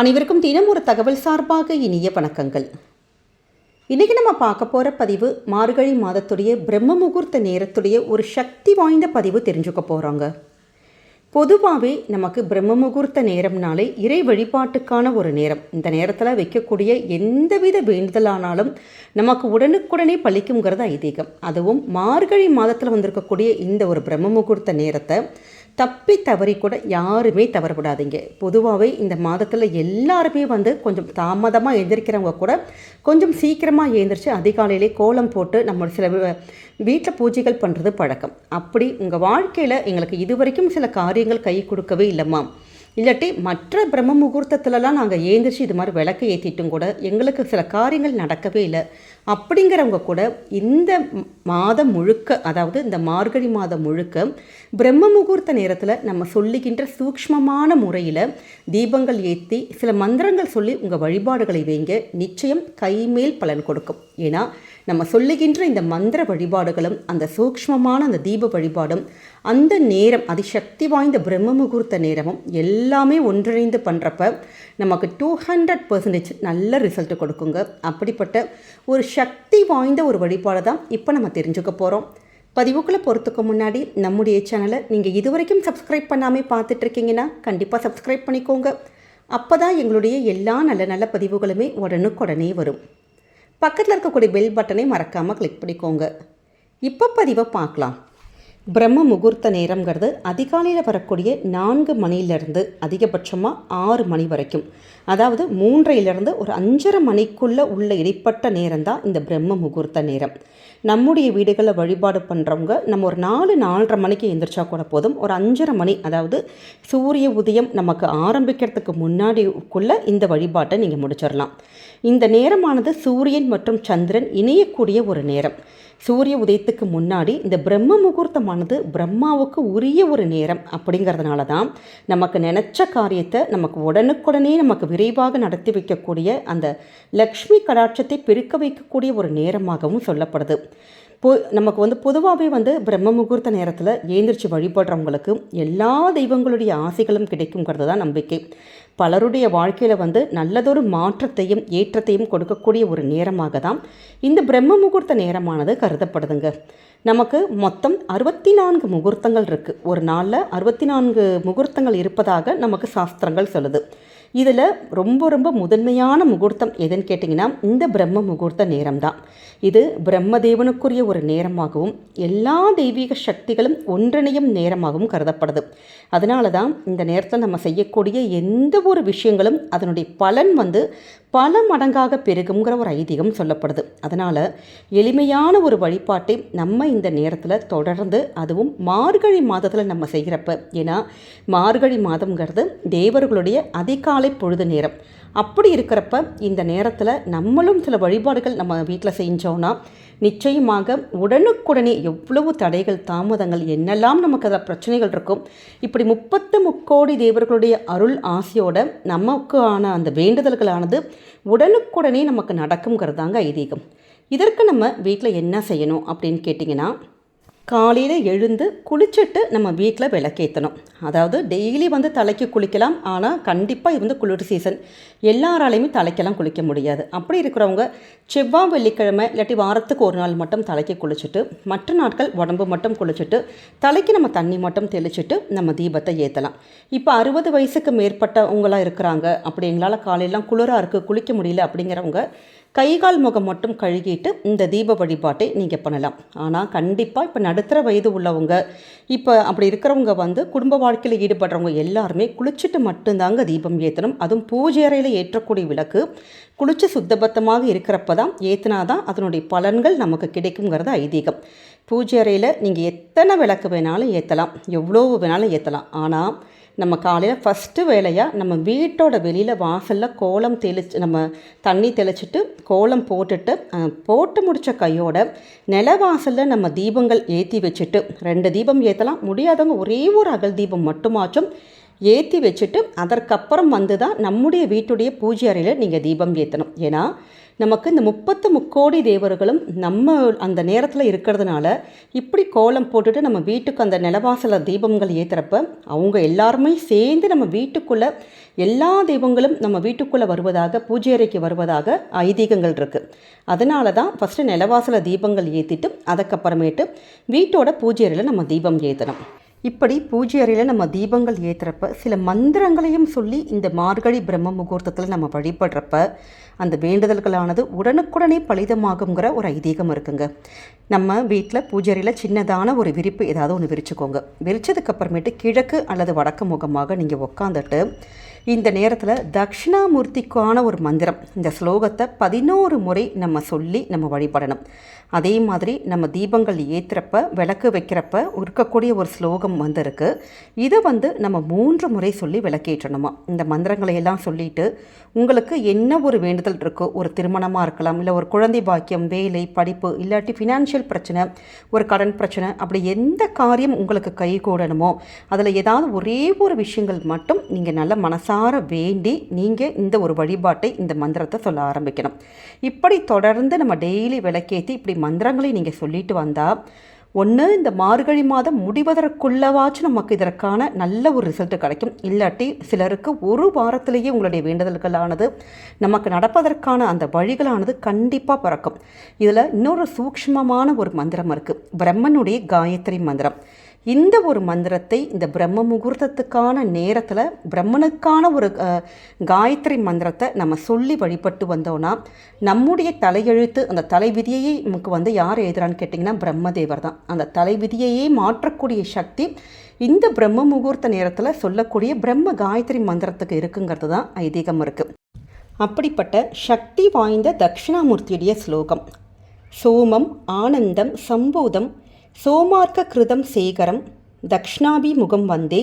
அனைவருக்கும் தினம் ஒரு தகவல் சார்பாக இனிய வணக்கங்கள். இன்றைக்கி நம்ம பார்க்க போகிற பதிவு மார்கழி மாதத்துடைய பிரம்ம முகூர்த்த நேரத்துடைய ஒரு சக்தி வாய்ந்த பதிவு தெரிஞ்சுக்க போகிறாங்க பொதுவாகவே நமக்கு பிரம்ம முகூர்த்த நேரம்னாலே இறை வழிபாட்டுக்கான ஒரு நேரம். இந்த நேரத்தில் வைக்கக்கூடிய எந்தவித வேண்டுதலானாலும் நமக்கு உடனுக்குடனே பழிக்குங்கிறது ஐதீகம். அதுவும் மார்கழி மாதத்தில் வந்திருக்கக்கூடிய இந்த ஒரு பிரம்ம முகூர்த்த நேரத்தை தப்பி தவறி கூட யாருமே தவறப்படாதீங்க பொதுவாகவே இந்த மாதத்தில் எல்லாருமே வந்து கொஞ்சம் தாமதமாக எழுந்திரிக்கிறவங்க கூட கொஞ்சம் சீக்கிரமாக எழுந்திரிச்சு அதிகாலையிலே கோலம் போட்டு நம்ம சில வீட்டில் பூஜைகள் பண்ணுறது பழக்கம். அப்படி உங்கள் வாழ்க்கையில் எங்களுக்கு இதுவரைக்கும் சில காரியங்கள் கை கொடுக்கவே இல்லைம்மா. இல்லாட்டி மற்ற பிரம்ம முகூர்த்தத்துலலாம் நாங்கள் ஏந்திரிச்சு இது மாதிரி விளக்கு ஏற்றிட்டும் கூட எங்களுக்கு சில காரியங்கள் நடக்கவே இல்லை. அப்படிங்கிறவங்க கூட இந்த மாதம் முழுக்க அதாவது இந்த மார்கழி மாதம் முழுக்க பிரம்ம முகூர்த்த நேரத்தில் நம்ம சொல்லுகின்ற சூக்ஷ்மமான முறையில் தீபங்கள் ஏற்றி சில மந்திரங்கள் சொல்லி உங்கள் வழிபாடுகளை வைங்க. நிச்சயம் கைமேல் பலன் கொடுக்கும். ஏன்னா நம்ம சொல்லுகின்ற இந்த மந்திர வழிபாடுகளும் அந்த சூக்ஷ்மமான அந்த தீப வழிபாடும் அந்த நேரம் அதிசக்தி வாய்ந்த பிரம்ம முகூர்த்த நேரமும் எல்லாமே ஒன்றிணைந்து பண்ணுறப்ப நமக்கு டூ ஹண்ட்ரட் பர்சன்டேஜ் நல்ல ரிசல்ட் கொடுக்குங்க. அப்படிப்பட்ட ஒரு சக்தி வாய்ந்த ஒரு வழிபாடு தான் இப்போ நம்ம தெரிஞ்சுக்க போகிறோம் பதிவுக்குள்ளே போகிறதுக்கு முன்னாடி நம்முடைய சேனலை நீங்கள் இது வரைக்கும் சப்ஸ்கிரைப் பண்ணாமல் பார்த்துட்ருக்கீங்கன்னா கண்டிப்பாக சப்ஸ்கிரைப் பண்ணிக்கோங்க. அப்போ தான் எங்களுடைய எல்லா நல்ல நல்ல பதிவுகளுமே உடனுக்குடனே வரும். பக்கத்தில் இருக்கக்கூடிய பெல் பட்டனை மறக்காமல் கிளிக் பண்ணிக்கோங்க. இப்போ பதிவை பார்க்கலாம். பிரம்ம முகூர்த்த நேரங்கிறது அதிகாலையில் வரக்கூடிய நான்கு மணியிலிருந்து அதிகபட்சமாக ஆறு மணி வரைக்கும். அதாவது மூன்றையிலிருந்து ஒரு அஞ்சரை மணிக்குள்ளே உள்ள இடைப்பட்ட நேரம் தான் இந்த பிரம்ம முகூர்த்த நேரம். நம்முடைய வீடுகளில் வழிபாடு பண்ணுறவங்க நம்ம ஒரு நாலு நாலரை மணிக்கு எந்திரிச்சா கூட போதும். ஒரு அஞ்சரை மணி அதாவது சூரிய உதயம் நமக்கு ஆரம்பிக்கிறதுக்கு முன்னாடிக்குள்ளே இந்த வழிபாட்டை நீங்கள் முடிச்சிடலாம் இந்த நேரமானது சூரியன் மற்றும் சந்திரன் இணையக்கூடிய ஒரு நேரம். சூரிய உதயத்துக்கு முன்னாடி இந்த பிரம்ம முகூர்த்தமானது பிரம்மாவுக்கு உரிய ஒரு நேரம் அப்படிங்கிறதுனால தான் நமக்கு நினச்ச காரியத்தை நமக்கு உடனுக்குடனே நமக்கு விரைவாக நடத்தி வைக்கக்கூடிய அந்த லக்ஷ்மி கடாட்சத்தை பெருக்க வைக்கக்கூடிய ஒரு நேரமாகவும் சொல்லப்படுது. பொ நமக்கு வந்து பொதுவாகவே வந்து பிரம்ம முகூர்த்த நேரத்தில் ஏந்திரிச்சு வழிபடுறவங்களுக்கு எல்லா தெய்வங்களுடைய ஆசைகளும் கிடைக்குங்கிறது தான் நம்பிக்கை. பலருடைய வாழ்க்கையில் வந்து நல்லதொரு மாற்றத்தையும் ஏற்றத்தையும் கொடுக்கக்கூடிய ஒரு நேரமாக தான் இந்த பிரம்ம முகூர்த்த நேரமானது கருதப்படுதுங்க. நமக்கு மொத்தம் அறுபத்தி நான்கு முகூர்த்தங்கள் இருக்குது ஒரு நாளில் அறுபத்தி நான்கு முகூர்த்தங்கள் இருப்பதாக நமக்கு சாஸ்திரங்கள் சொல்லுது. இதில் ரொம்ப ரொம்ப முதன்மையான முகூர்த்தம் எதுன்னு கேட்டிங்கன்னா இந்த பிரம்ம முகூர்த்த நேரம் தான் இது பிரம்மதேவனுக்குரிய ஒரு நேரமாகவும் எல்லா தெய்வீக சக்திகளும் ஒன்றிணையும் நேரமாகவும் கருதப்படுது. அதனால தான் இந்த நேரத்தில் நம்ம செய்யக்கூடிய எந்த ஒரு விஷயங்களும் அதனுடைய பலன் வந்து பல மடங்காக பெருகுங்கிற ஒரு ஐதீகம் சொல்லப்படுது. அதனால் எளிமையான ஒரு வழிபாட்டை நம்ம இந்த நேரத்தில் தொடர்ந்து அதுவும் மார்கழி மாதத்தில் நம்ம செய்கிறப்ப ஏன்னா மார்கழி மாதங்கிறது தேவர்களுடைய அதிகால பொழுது நேரம். அப்படி இருக்கிறப்ப இந்த நேரத்தில் நம்மளும் சில வழிபாடுகள் நம்ம வீட்டில் செஞ்சோன்னா நிச்சயமாக உடனுக்குடனே எவ்வளவு தடைகள் தாமதங்கள் என்னெல்லாம் நமக்கு அதில் பிரச்சனைகள் இருக்கும் இப்படி முப்பத்து முக்கோடி தேவர்களுடைய அருள் ஆசையோட நமக்கு ஆன அந்த வேண்டுதல்களானது உடனுக்குடனே நமக்கு நடக்குங்கிறதாங்க ஐதீகம். இதற்கு நம்ம வீட்டில் என்ன செய்யணும் அப்படின்னு கேட்டிங்கன்னா காலையில் எழுந்து குளிச்சுட்டு நம்ம வீட்டில் விளக்கேற்றணும் அதாவது டெய்லி வந்து தலைக்கு குளிக்கலாம் ஆனால் கண்டிப்பாக இது வந்து குளிர் சீசன் எல்லாராலையுமே தலைக்கெல்லாம் குளிக்க முடியாது. அப்படி இருக்கிறவங்க செவ்வாய் வெள்ளிக்கிழமை இல்லாட்டி வாரத்துக்கு ஒரு நாள் மட்டும் தலைக்கு குளிச்சுட்டு மற்ற நாட்கள் உடம்பு மட்டும் குளிச்சுட்டு தலைக்கு நம்ம தண்ணி மட்டும் தெளிச்சுட்டு நம்ம தீபத்தை ஏற்றலாம் இப்போ அறுபது வயசுக்கு மேற்பட்டவங்களாக இருக்கிறாங்க. அப்படி எங்களால் காலையெல்லாம் குளிராக இருக்குது குளிக்க முடியல அப்படிங்கிறவங்க கைகால் முகம் மட்டும் கழுகிட்டு இந்த தீப வழிபாட்டை நீங்கள் பண்ணலாம். ஆனால் கண்டிப்பாக இப்போ நடுத்தர வயது உள்ளவங்க இப்போ அப்படி இருக்கிறவங்க வந்து குடும்ப வாழ்க்கையில் ஈடுபடுறவங்க எல்லாருமே குளிச்சுட்டு மட்டும்தாங்க தீபம் ஏற்றணும் அதுவும் பூஜை அறையில் ஏற்றக்கூடிய விளக்கு குளிச்சு சுத்தபத்தமாக இருக்கிறப்ப தான் ஏற்றினா தான் அதனுடைய பலன்கள் நமக்கு கிடைக்குங்கிறது ஐதீகம். பூஜை அறையில் நீங்கள் எத்தனை விளக்கு வேணாலும் ஏற்றலாம் எவ்வளோ வேணாலும் ஏற்றலாம் ஆனால் நம்ம காலையில் ஃபஸ்ட்டு வேலையாக நம்ம வீட்டோட வெளியில் வாசலில் கோலம் தெளிச்சு நம்ம தண்ணி தெளிச்சிட்டு கோலம் போட்டுட்டு போட்டு முடித்த கையோட நிலவாசலில் நம்ம தீபங்கள் ஏற்றி வச்சுட்டு ரெண்டு தீபம் ஏற்றலாம் முடியாதவங்க ஒரே ஒரு அகல் தீபம் மட்டுமாச்சும் ஏற்றி வச்சுட்டு அதற்கப்புறம் வந்து தான் நம்முடைய வீட்டுடைய பூஜை அறையில் நீங்கள் தீபம் ஏற்றணும் ஏன்னா நமக்கு இந்த முப்பத்து முக்கோடி தேவர்களும் நம்ம அந்த நேரத்தில் இருக்கிறதுனால இப்படி கோலம் போட்டுட்டு நம்ம வீட்டுக்கு அந்த நிலவாசல தீபங்கள் ஏற்றுறப்ப அவங்க எல்லாருமே சேர்ந்து நம்ம வீட்டுக்குள்ளே எல்லா தெய்வங்களும் நம்ம வீட்டுக்குள்ளே வருவதாக பூஜை அறைக்கு வருவதாக ஐதீகங்கள் இருக்குது அதனால தான் ஃபஸ்ட்டு நிலவாசல தீபங்கள் ஏற்றிட்டு அதுக்கப்புறமேட்டு வீட்டோட பூஜை அறையில் நம்ம தீபம் ஏற்றணும் இப்படி பூஜை அறையில் நம்ம தீபங்கள் ஏற்றுறப்ப சில மந்திரங்களையும் சொல்லி இந்த மார்கழி பிரம்ம முகூர்த்தத்தில் நம்ம வழிபடுறப்ப அந்த வேண்டுதல்களானது உடனுக்குடனே பலிதமாகுங்கிற ஒரு ஐதீகம் இருக்குங்க. நம்ம வீட்டில் பூஜை அறையில் சின்னதான ஒரு விரிப்பு ஏதாவது ஒன்று விரிச்சுக்கோங்க. விரிச்சதுக்கப்புறமேட்டு கிழக்கு அல்லது வடக்கு முகமாக நீங்கள் உட்காந்துட்டு இந்த நேரத்தில் தக்ஷணாமூர்த்திக்கான ஒரு மந்திரம். இந்த ஸ்லோகத்தை பதினோரு முறை நம்ம சொல்லி நம்ம வழிபடணும். அதே மாதிரி நம்ம தீபங்கள் ஏற்றுறப்ப விளக்கு வைக்கிறப்ப இருக்கக்கூடிய ஒரு ஸ்லோகம் வந்திருக்கு. இதை வந்து நம்ம மூன்று முறை சொல்லி விளக்கேற்றணுமா? இந்த மந்திரங்களை எல்லாம் சொல்லிட்டு உங்களுக்கு என்ன ஒரு வேண்டுதல் இருக்கோ ஒரு திருமணமாக இருக்கலாம் இல்லை ஒரு குழந்தை பாக்கியம் வேலை படிப்பு இல்லாட்டி ஃபினான்ஷியல் பிரச்சனை ஒரு கடன் பிரச்சனை அப்படி எந்த காரியம் உங்களுக்கு கை கூடணுமோ அதில் ஏதாவது ஒரே ஒரு விஷயங்கள் மட்டும் நீங்கள் நல்ல மனசார வேண்டி நீங்கள் இந்த ஒரு வழிபாட்டை இந்த மந்திரத்தை சொல்ல ஆரம்பிக்கணும். இப்படி தொடர்ந்து நம்ம டெய்லி விளக்கேற்றி இப்படி மந்திரங்களை நீங்கள் சொல்லிட்டு வந்தால் ஒன்று இந்த மார்கழி மாதம் முடிவதற்குள்ளவாச்சும் நமக்கு இதற்கான நல்ல ஒரு ரிசல்ட் கிடைக்கும். இல்லாட்டி சிலருக்கு ஒரு வாரத்திலேயே உங்களுடைய வேண்டுதல்களானது நமக்கு நடப்பதற்கான அந்த வழிகளானது கண்டிப்பாக பிறக்கும். இதில் இன்னொரு சூக்ஷ்மமான ஒரு மந்திரம் இருக்குது பிரம்மனுடைய காயத்ரி மந்திரம். இந்த ஒரு மந்திரத்தை இந்த பிரம்ம முகூர்த்தத்துக்கான நேரத்தில் பிரம்மனுக்கான ஒரு காயத்ரி மந்திரத்தை நம்ம சொல்லி வழிபட்டு வந்தோன்னா நம்முடைய தலையெழுத்து அந்த தலைவிதியையே நமக்கு வந்து யார் எழுதுறான்னு கேட்டிங்கன்னா பிரம்மதேவர் தான். அந்த தலைவிதியையே மாற்றக்கூடிய சக்தி இந்த பிரம்ம முகூர்த்த நேரத்தில் சொல்லக்கூடிய பிரம்ம காயத்ரி மந்திரத்துக்கு இருக்குங்கிறது தான் ஐதீகம் இருக்குது அப்படிப்பட்ட சக்தி வாய்ந்த தட்சிணாமூர்த்தியுடைய ஸ்லோகம். சோமம் ஆனந்தம் சம்பூதம் சோமார்க்க கிருதம் சேகரம் தக்ஷணாபிமுகம் வந்தே.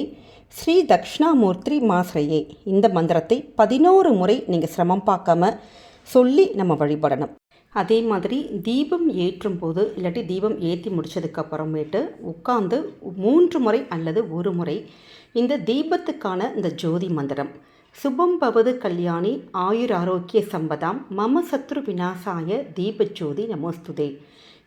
ஸ்ரீ தக்ஷணாமூர்த்தி மாஸ்ரையே இந்த மந்திரத்தை பதினோரு முறை நீங்கள் சிரமம் பார்க்காம சொல்லி நம்ம வழிபடணும். அதே மாதிரி தீபம் ஏற்றும் போது இல்லாட்டி தீபம் ஏற்றி முடிச்சதுக்கப்புறமேட்டு உட்காந்து மூன்று முறை அல்லது ஒரு முறை இந்த தீபத்துக்கான இந்த ஜோதி மந்திரம். சுபம் பவது கல்யாணி ஆயுர் ஆரோக்கிய சம்பதாம் மம சத்ரு விநாசாய தீபஜோதி நமோஸ்துதே.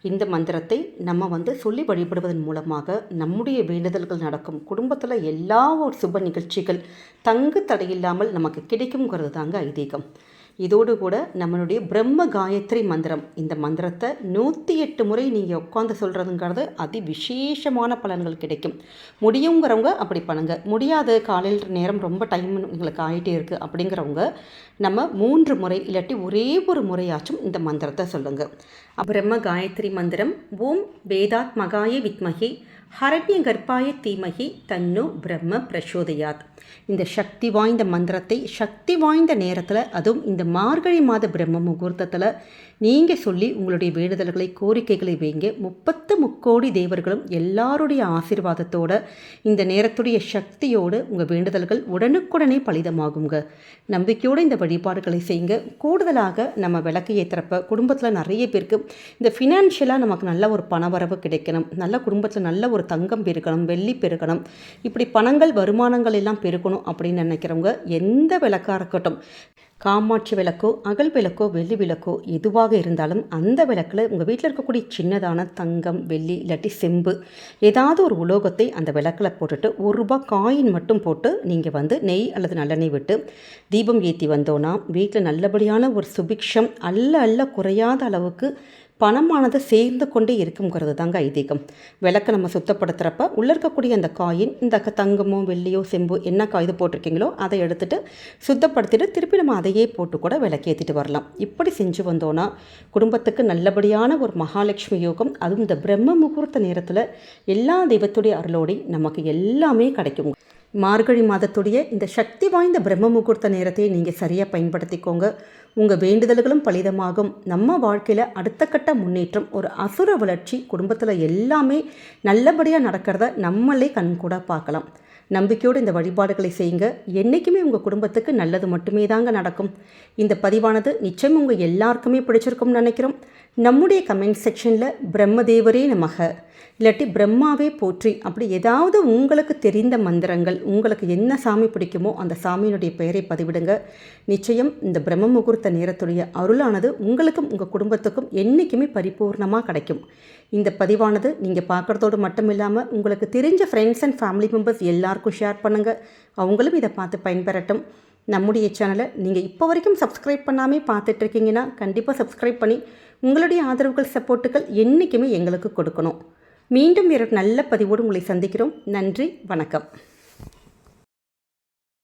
இந்த மந்திரத்தை நம்ம வந்து சொல்லி வழிபடுவதன் மூலமாக நம்முடைய வேண்டுதல்கள் நடக்கும். குடும்பத்தில் எல்லா ஒரு சுப நிகழ்ச்சிகள் தங்கு தடையில்லாமல் நமக்கு கிடைக்குங்கிறது தாங்க ஐதீகம். இதோடு கூட நம்மளுடைய பிரம்ம காயத்ரி மந்திரம். இந்த மந்திரத்தை நூற்றி எட்டு முறை நீங்கள் உட்காந்து சொல்கிறதுங்கிறது அதி விசேஷமான பலன்கள் கிடைக்கும். முடியுங்கிறவங்க அப்படி பண்ணுங்கள் முடியாத காலையில் நேரம் ரொம்ப டைம் எங்களுக்கு ஆகிட்டே இருக்குது அப்படிங்கிறவங்க நம்ம மூன்று முறை இல்லாட்டி ஒரே ஒரு முறையாச்சும் இந்த மந்திரத்தை சொல்லுங்கள் பிரம்ம காயத்ரி மந்திரம் ஓம் வேதாத் மகாய வித்மகி ஹரண்ய தீமகி தன்னு பிரம்ம பிரசோதயாத். இந்த சக்தி வாய்ந்த மந்திரத்தை சக்தி வாய்ந்த நேரத்தில் அதுவும் இந்த மார்கழி மாத பிரம்ம முகூர்த்தத்தில் நீங்கள் சொல்லி உங்களுடைய வேண்டுதல்களை கோரிக்கைகளை வைங்க. முப்பத்து முக்கோடி தேவர்களும் எல்லாருடைய ஆசீர்வாதத்தோட இந்த நேரத்துடைய சக்தியோடு உங்கள் வேண்டுதல்கள் உடனுக்குடனே பலிதமாகுங்க. நம்பிக்கையோடு இந்த வழிபாடுகளை செய்யுங்க. கூடுதலாக நம்ம விளக்கு ஏற்றுறப்ப குடும்பத்தில் நிறைய பேருக்கு இந்த ஃபினான்ஷியலாக நமக்கு நல்ல ஒரு பணவரவு கிடைக்கணும். நல்ல குடும்பத்தில் நல்ல ஒரு தங்கம் பெருக்கணும் வெள்ளி பெருக்கணும் இப்படி பணங்கள் வருமானங்கள் எல்லாம் பெருக்கணும் அப்படின்னு நினைக்கிறவங்க எந்த விளக்காக இருக்கட்டும். காமாட்சி விளக்கோ அகல் விளக்கோ வெள்ளி விளக்கோ எதுவாக இருந்தாலும் அந்த விளக்கில் உங்கள் வீட்டில் இருக்கக்கூடிய சின்னதான தங்கம் வெள்ளி இல்லாட்டி செம்பு ஏதாவது ஒரு உலோகத்தை அந்த விளக்கில் போட்டுட்டு ஒரு ரூபா காயின் மட்டும் போட்டு நீங்கள் வந்து நெய் அல்லது நல்லெண்ணெய் விட்டு தீபம் ஏற்றி வந்தோன்னா வீட்டில் நல்லபடியான ஒரு சுபிக்ஷம் அல்ல அல்ல குறையாத அளவுக்கு பணமானது சேர்ந்து கொண்டே இருக்குங்கிறது தாங்க ஐதீகம். விளக்கு நம்ம சுத்தப்படுத்துகிறப்ப உள்ளே இருக்கக்கூடிய அந்த காயின் இந்த தங்கமோ வெள்ளியோ செம்பு என்ன காய் இது போட்டிருக்கீங்களோ அதை எடுத்துகிட்டு சுத்தப்படுத்திட்டு திருப்பி நம்ம அதையே போட்டு கூட விளக்கேற்றிட்டு வரலாம். இப்படி செஞ்சு வந்தோன்னா குடும்பத்துக்கு நல்லபடியான ஒரு மகாலட்சுமி யோகம் அதுவும் இந்த பிரம்ம முகூர்த்த நேரத்தில் எல்லா தெய்வத்துடைய அருளோடி நமக்கு எல்லாமே கிடைக்கும் மார்கழி மாதத்துடைய இந்த சக்தி வாய்ந்த பிரம்ம முகூர்த்த நேரத்தை நீங்கள் சரியாக பயன்படுத்திக்கோங்க. உங்கள் வேண்டுதல்களும் பலிதமாகும். நம்ம வாழ்க்கையில் அடுத்த கட்ட முன்னேற்றம் ஒரு அசுர வளர்ச்சி குடும்பத்தில் எல்லாமே நல்லபடியாக நடக்கிறத நம்மளே கண்கூட பார்க்கலாம். நம்பிக்கையோடு இந்த வழிபாடுகளை செய்யுங்க. என்றைக்குமே உங்கள் குடும்பத்துக்கு நல்லது மட்டுமே தாங்க நடக்கும். இந்த பதிவானது நிச்சயம் உங்கள் எல்லாருக்குமே பிடிச்சிருக்கும்னு நினைக்கிறோம். நம்முடைய கமெண்ட் செக்ஷனில் பிரம்மதேவரே நமக. இல்லாட்டி பிரம்மாவே போற்றி. அப்படி ஏதாவது உங்களுக்கு தெரிந்த மந்திரங்கள் உங்களுக்கு என்ன சாமி பிடிக்குமோ அந்த சாமியினுடைய பெயரை பதிவிடுங்க. நிச்சயம் இந்த பிரம்ம முகூர்த்த நேரத்துடைய அருளானது உங்களுக்கும் உங்கள் குடும்பத்துக்கும் என்றைக்குமே பரிபூர்ணமாக கிடைக்கும். இந்த பதிவானது நீங்கள் பார்க்குறதோடு மட்டும் இல்லாமல் உங்களுக்கு தெரிஞ்ச ஃப்ரெண்ட்ஸ் அண்ட் ஃபேமிலி மெம்பர்ஸ் எல்லாருக்கும் ஷேர் பண்ணுங்கள் அவங்களும் இதை பார்த்து பயன்பெறட்டும். நம்முடைய சேனலை நீங்கள் இப்போ வரைக்கும் சப்ஸ்கிரைப் பண்ணாமே பார்த்துட்ருக்கீங்கன்னா கண்டிப்பாக சப்ஸ்கிரைப் பண்ணி உங்களுடைய ஆதரவுகள் சப்போர்ட்டுகள் என்றைக்குமே எங்களுக்கு கொடுக்கணும். மீண்டும் வேறு நல்ல பதிவோடு உங்களை சந்திக்கிறோம். நன்றி வணக்கம்.